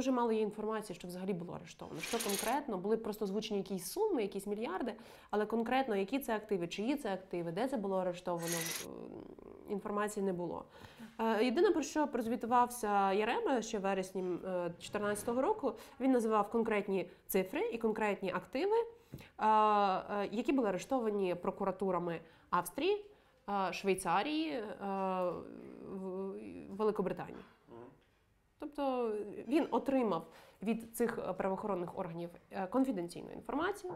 дуже мало є інформації, що взагалі було арештовано. Що конкретно були просто озвучені якісь суми, якісь мільярди, але конкретно які це активи, чиї це активи, де це було арештовано, е, інформації не було. Е, Єдине про що прозвітувався Ярема ще в вересні 2014 року, він називав конкретні цифри і конкретні активи, е, е, які були арештовані прокуратурами Австрії, е, Швейцарії, е, Великобританії. Тобто він отримав від цих правоохоронних органів е, конфіденційну інформацію,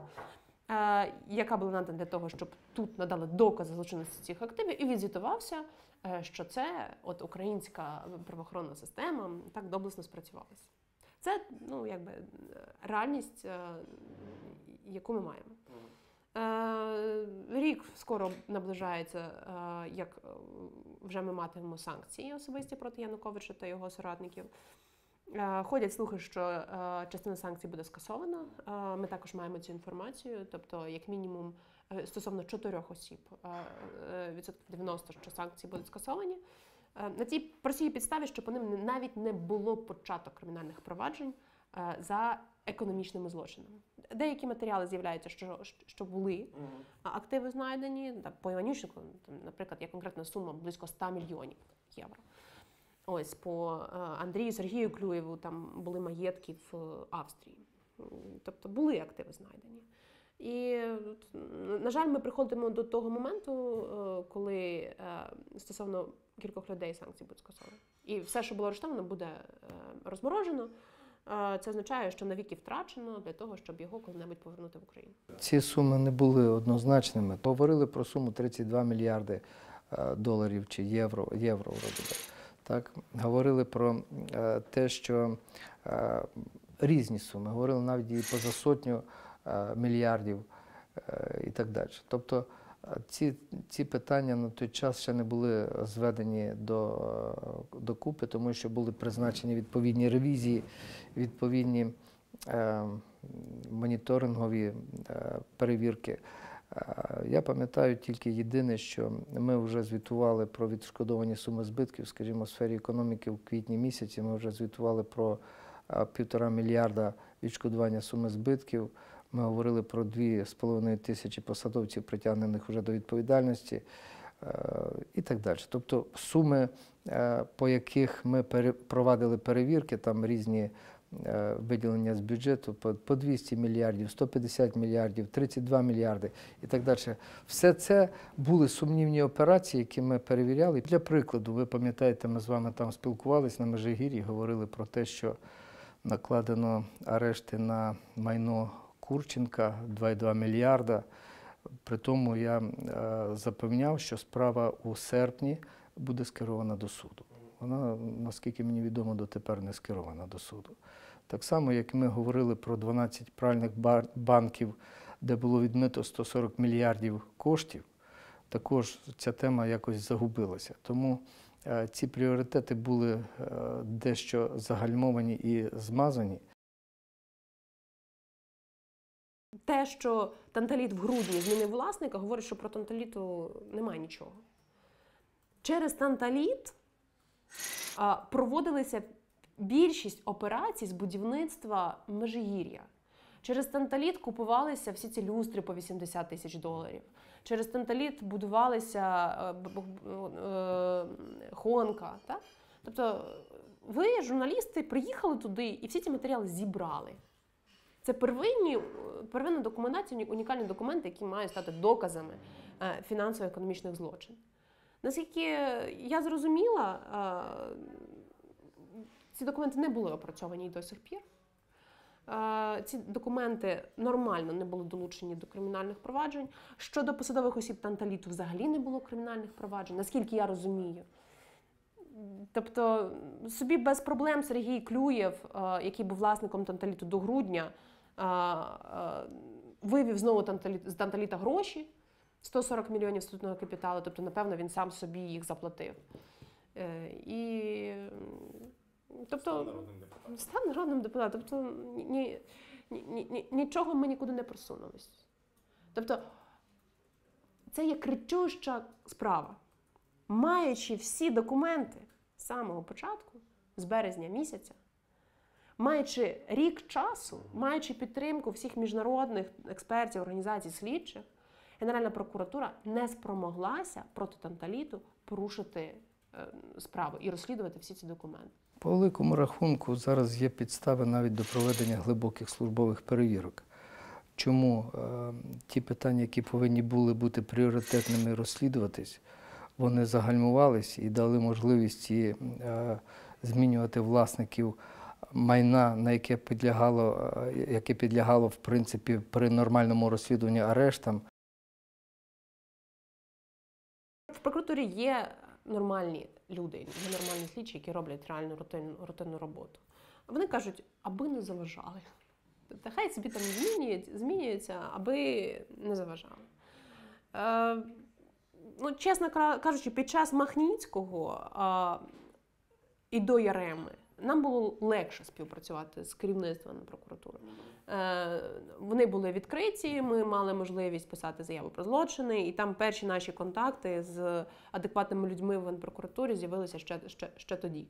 е, яка була надана для того, щоб тут надали докази злочинності цих активів, і відзвітувався, е, що це от українська правоохоронна система так доблесно спрацювалася. Це ну, якби реальність, яку ми маємо. Е, Рік скоро наближається, е, як е, вже ми матимемо санкції особисті проти Януковича та його соратників. Ходять слухи, що частина санкцій буде скасована. Ми також маємо цю інформацію. Тобто, як мінімум, стосовно чотирьох осіб, відсотків 90, що санкції будуть скасовані. На цій простій підставі, що по ним навіть не було початок кримінальних проваджень за економічними злочинами. Деякі матеріали з'являються, що, що були а активи знайдені. Так, по Іванющику, там, наприклад, є конкретна сума близько 100 мільйонів євро. Ось по е, Андрію Сергію Клюєву там були маєтки в Австрії. Тобто були активи знайдені. І на жаль, ми приходимо до того моменту, е, коли е, стосовно кількох людей санкції будуть скасовані. І все, що було арештовано, буде розморожено. Це означає, що навіки втрачено для того, щоб його коли-небудь повернути в Україну. Ці суми не були однозначними. Говорили про суму 32 мільярди е, доларів чи євро, євро. Так, говорили про е, те, що е, різні суми, говорили навіть і поза сотню мільярдів і так далі. Тобто ці, ці питання на той час ще не були зведені до, е, до купи, тому що були призначені відповідні ревізії, відповідні е, моніторингові е, перевірки. Е, Я пам'ятаю тільки єдине, що ми вже звітували про відшкодовані суми збитків, скажімо, в сфері економіки в квітні місяці. Ми вже звітували про е, півтора мільярда відшкодування суми збитків. Ми говорили про 2,5 тисячі посадовців, притягнених вже до відповідальності е, і так далі. Тобто суми, е, по яких ми провадили перевірки, там різні е, виділення з бюджету по 200 мільярдів, 150 мільярдів, 32 мільярди і так далі. Все це були сумнівні операції, які ми перевіряли. Для прикладу, ви пам'ятаєте, ми з вами там спілкувалися на Межигір'ї, говорили про те, що накладено арешти на майно Курченка 2,2 мільярда. При тому я е, запевняв, що справа у серпні буде скерована до суду. Вона, наскільки мені відомо, дотепер не скерована до суду. Так само, як ми говорили про 12 пральних банків, де було відмито 140 мільярдів коштів, також ця тема якось загубилася. Тому е, ці пріоритети були е, дещо загальмовані і змазані. Те, що Танталіт в грудні змінив власника, говорить, що про Танталіту немає нічого. Через Танталіт проводилися більшість операцій з будівництва Межигір'я. Через Танталіт купувалися всі ці люстри по 80 тисяч доларів. Через Танталіт будувалися е, е, Хонка. Так? Тобто ви, журналісти, приїхали туди і всі ці матеріали зібрали. Це первинні, первинна документація, унікальні документи, які мають стати доказами е, фінансово-економічних злочинів. Наскільки я зрозуміла, е, ці документи не були опрацьовані до сих пір. Е, Ці документи нормально не були долучені до кримінальних проваджень. Щодо посадових осіб Танталіту взагалі не було кримінальних проваджень, наскільки я розумію. Тобто собі без проблем Сергій Клюєв, е, який був власником Танталіту до грудня, е, е, вивів знову з Танталіта гроші 140 мільйонів статутного капіталу, тобто, напевно, він сам собі їх заплатив. Е, І, тобто, народним депутатом. став народним депутатом. Тобто ні, ні, ні, нічого ми нікуди не просунулись. Тобто, це є кричуща справа. Маючи всі документи з самого початку, з березня місяця, маючи рік часу, маючи підтримку всіх міжнародних експертів, організацій, слідчих, Генеральна прокуратура не спромоглася проти Танталіту порушити е, справу і розслідувати всі ці документи. По великому рахунку зараз є підстави навіть до проведення глибоких службових перевірок. Чому е, ті питання, які повинні були бути пріоритетними розслідуватись, вони загальмувались і дали можливість і, е, змінювати власників майна, на яке підлягало, е, яке підлягало в принципі при нормальному розслідуванні арештам. В прокуратурі є нормальні люди, є нормальні слідчі, які роблять реальну рутинну, рутинну роботу. Вони кажуть, аби не заважали. Та хай собі там змінюють, змінюються, аби не заважали. Е, ну, чесно кажучи, під час Махніцького е, і до Яреми нам було легше співпрацювати з керівництвом прокуратури. Е, вони були відкриті, ми мали можливість писати заяву про злочини, і там перші наші контакти з адекватними людьми в прокуратурі з'явилися ще, ще, ще тоді.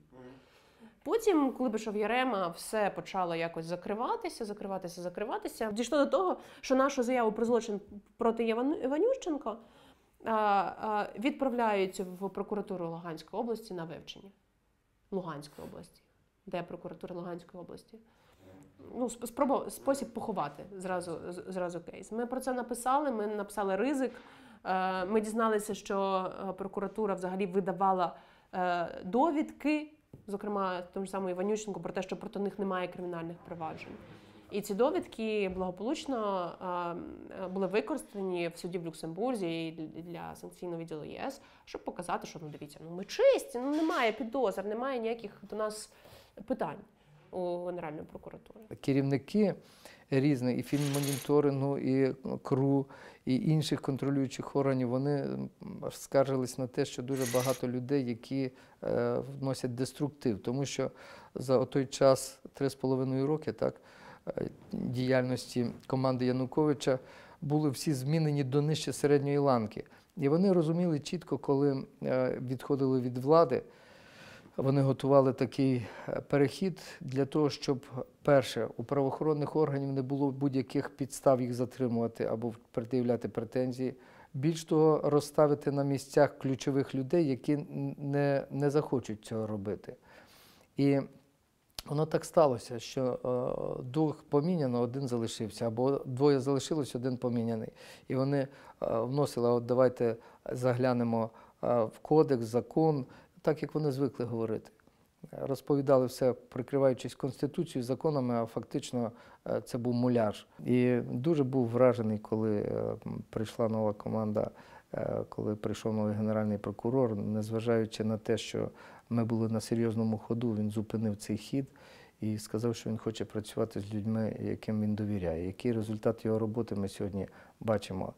Потім, коли пішов Ярема, все почало якось закриватися, закриватися, закриватися. Дійшло до того, що нашу заяву про злочин проти Іванющенко а, а, відправляють в прокуратуру Луганської області на вивчення. Луганської області, де прокуратура Луганської області. Ну, сп- спроба, спосіб поховати зразу, зразу кейс. Ми про це написали, ми написали ризик. Е, Ми дізналися, що е, прокуратура взагалі видавала е, довідки, зокрема тому ж самому Іванющенку, про те, що проти них немає кримінальних проваджень. І ці довідки благополучно були використані в суді в Люксембурзі і для санкційного відділу ЄС, щоб показати, що ну дивіться, ну ми чисті, ну немає підозр, немає ніяких до нас питань у Генеральної прокуратури. керівники різних і фінмоніторингу, і КРУ, і інших контролюючих органів, вони скаржились на те, що дуже багато людей, які е, вносять деструктив, тому що за той час, три з половиною роки, так, е, діяльності команди Януковича були всі змінені до нижче середньої ланки. І вони розуміли чітко, коли е, відходили від влади, вони готували такий е, перехід для того, щоб перше у правоохоронних органів не було будь-яких підстав їх затримувати або пред'являти претензії. Більш того, розставити на місцях ключових людей, які не, не захочуть цього робити. І воно так сталося, що е, двох поміняно, один залишився, або двоє залишилось, один поміняний. І вони е, вносили, от давайте заглянемо е, в кодекс, закон, так як вони звикли говорити. Розповідали все, прикриваючись Конституцією, законами, а фактично е, це був муляж. І дуже був вражений, коли е, прийшла нова команда, е, коли прийшов новий генеральний прокурор, незважаючи на те, що ми були на серйозному ходу, він зупинив цей хід і сказав, що він хоче працювати з людьми, яким він довіряє. Який результат його роботи ми сьогодні бачимо.